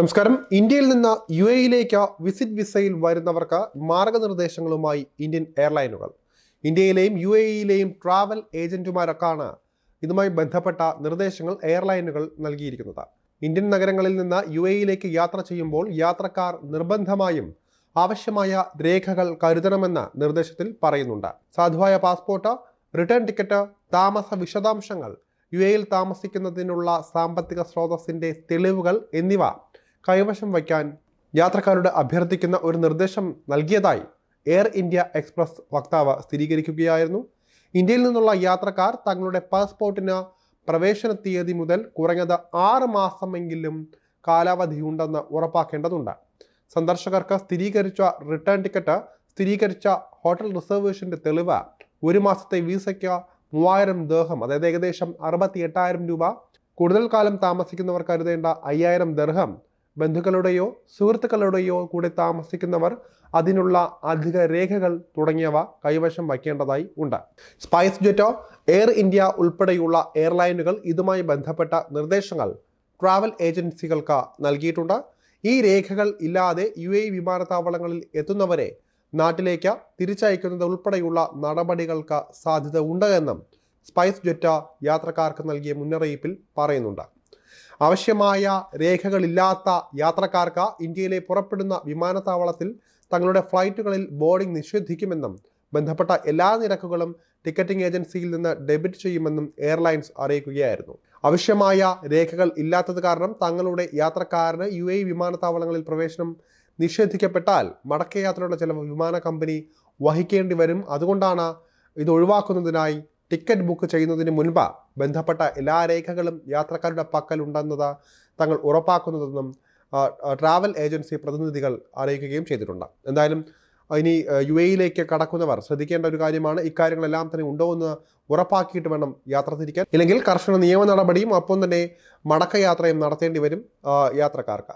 നമസ്കാരം. ഇന്ത്യയിൽ നിന്ന് യു എയിലേക്ക് വിസിറ്റ് വിസയിൽ വരുന്നവർക്ക് മാർഗനിർദ്ദേശങ്ങളുമായി ഇന്ത്യൻ എയർലൈനുകൾ. ഇന്ത്യയിലെയും യു എയിലെയും ട്രാവൽ ഏജന്റുമാരൊക്കെയാണ് ഇതുമായി ബന്ധപ്പെട്ട നിർദ്ദേശങ്ങൾ എയർലൈനുകൾ നൽകിയിരിക്കുന്നത്. ഇന്ത്യൻ നഗരങ്ങളിൽ നിന്ന് യു എയിലേക്ക് യാത്ര ചെയ്യുമ്പോൾ യാത്രക്കാർ നിർബന്ധമായും ആവശ്യമായ രേഖകൾ കരുതണമെന്ന് നിർദ്ദേശത്തിൽ പറയുന്നുണ്ട്. സാധുവായ പാസ്പോർട്ട് റിട്ടേൺ ടിക്കറ്റ് താമസ വിശദാംശങ്ങൾ യു എയിൽ താമസിക്കുന്നതിനുള്ള സാമ്പത്തിക സ്രോതസ്സിന്റെ തെളിവുകൾ എന്നിവ കൈവശം വയ്ക്കാൻ യാത്രക്കാരോട് അഭ്യർത്ഥിക്കുന്ന ഒരു നിർദ്ദേശം നൽകിയതായി എയർ ഇന്ത്യ എക്സ്പ്രസ് വക്താവ് സ്ഥിരീകരിക്കുകയായിരുന്നു. ഇന്ത്യയിൽ നിന്നുള്ള യാത്രക്കാർ തങ്ങളുടെ പാസ്പോർട്ടിന് പ്രവേശന തീയതി മുതൽ കുറഞ്ഞത് ആറ് മാസമെങ്കിലും കാലാവധിയുണ്ടെന്ന് ഉറപ്പാക്കേണ്ടതുണ്ട്. സന്ദർശകർക്ക് സ്ഥിരീകരിച്ച റിട്ടേൺ ടിക്കറ്റ് സ്ഥിരീകരിച്ച ഹോട്ടൽ റിസർവേഷന്റെ തെളിവ് ഒരു മാസത്തെ വിസയ്ക്ക് മൂവായിരം ദർഹം അതായത് ഏകദേശം അറുപത്തി എട്ടായിരം രൂപ. കൂടുതൽ കാലം താമസിക്കുന്നവർ കരുതേണ്ട അയ്യായിരം ദർഹം ബന്ധുക്കളുടെയോ സുഹൃത്തുക്കളുടെയോ കൂടെ താമസിക്കുന്നവർ അതിനുള്ള അധിക രേഖകൾ തുടങ്ങിയവ കൈവശം വയ്ക്കേണ്ടതായി ഉണ്ട്. സ്പൈസ് ജെറ്റോ എയർ ഇന്ത്യ ഉൾപ്പെടെയുള്ള എയർലൈനുകൾ ഇതുമായി ബന്ധപ്പെട്ട നിർദ്ദേശങ്ങൾ ട്രാവൽ ഏജൻസികൾക്ക് നൽകിയിട്ടുണ്ട്. ഈ രേഖകൾ ഇല്ലാതെ യു എ വിമാനത്താവളങ്ങളിൽ എത്തുന്നവരെ നാട്ടിലേക്ക് തിരിച്ചയക്കുന്നത് ഉൾപ്പെടെയുള്ള നടപടികൾക്ക് സാധ്യത ഉണ്ട് എന്നും സ്പൈസ് ജെറ്റ യാത്രക്കാർക്ക് നൽകിയ മുന്നറിയിപ്പിൽ പറയുന്നുണ്ട്. ആവശ്യമായ രേഖകളില്ലാത്ത യാത്രക്കാർക്ക് ഇന്ത്യയിലെ പുറപ്പെടുന്ന വിമാനത്താവളത്തിൽ തങ്ങളുടെ ഫ്ലൈറ്റുകളിൽ ബോർഡിംഗ് നിഷേധിക്കുമെന്നും ബന്ധപ്പെട്ട എല്ലാ നിരക്കുകളും ടിക്കറ്റിംഗ് ഏജൻസിയിൽ നിന്ന് ഡെബിറ്റ് ചെയ്യുമെന്നും എയർലൈൻസ് അറിയിക്കുകയായിരുന്നു. ആവശ്യമായ രേഖകൾ ഇല്ലാത്തത് കാരണം തങ്ങളുടെ യാത്രക്കാരന് യു എ വിമാനത്താവളങ്ങളിൽ പ്രവേശനം നിഷേധിക്കപ്പെട്ടാൽ മടക്കയാത്രയുടെ ചിലവ് വിമാന കമ്പനി വഹിക്കേണ്ടി വരും. അതുകൊണ്ടാണ് ഇത് ഒഴിവാക്കുന്നതിനായി ടിക്കറ്റ് ബുക്ക് ചെയ്യുന്നതിന് മുൻപ് ബന്ധപ്പെട്ട എല്ലാ രേഖകളും യാത്രക്കാരുടെ പക്കൽ ഉണ്ടെന്നത് തങ്ങൾ ഉറപ്പാക്കുന്നതെന്നും ട്രാവൽ ഏജൻസി പ്രതിനിധികൾ അറിയിക്കുകയും ചെയ്തിട്ടുണ്ട്. എന്തായാലും ഇനി യു എയിലേക്ക് കടക്കുന്നവർ ശ്രദ്ധിക്കേണ്ട ഒരു കാര്യമാണ് ഇക്കാര്യങ്ങളെല്ലാം തന്നെ ഉണ്ടോ എന്ന് ഉറപ്പാക്കിയിട്ട് വേണം യാത്ര തിരിക്കാൻ. ഇല്ലെങ്കിൽ കർശന നിയമ നടപടിയും ഒപ്പം തന്നെ മടക്കയാത്രയും നടത്തേണ്ടി വരും യാത്രക്കാർക്ക്.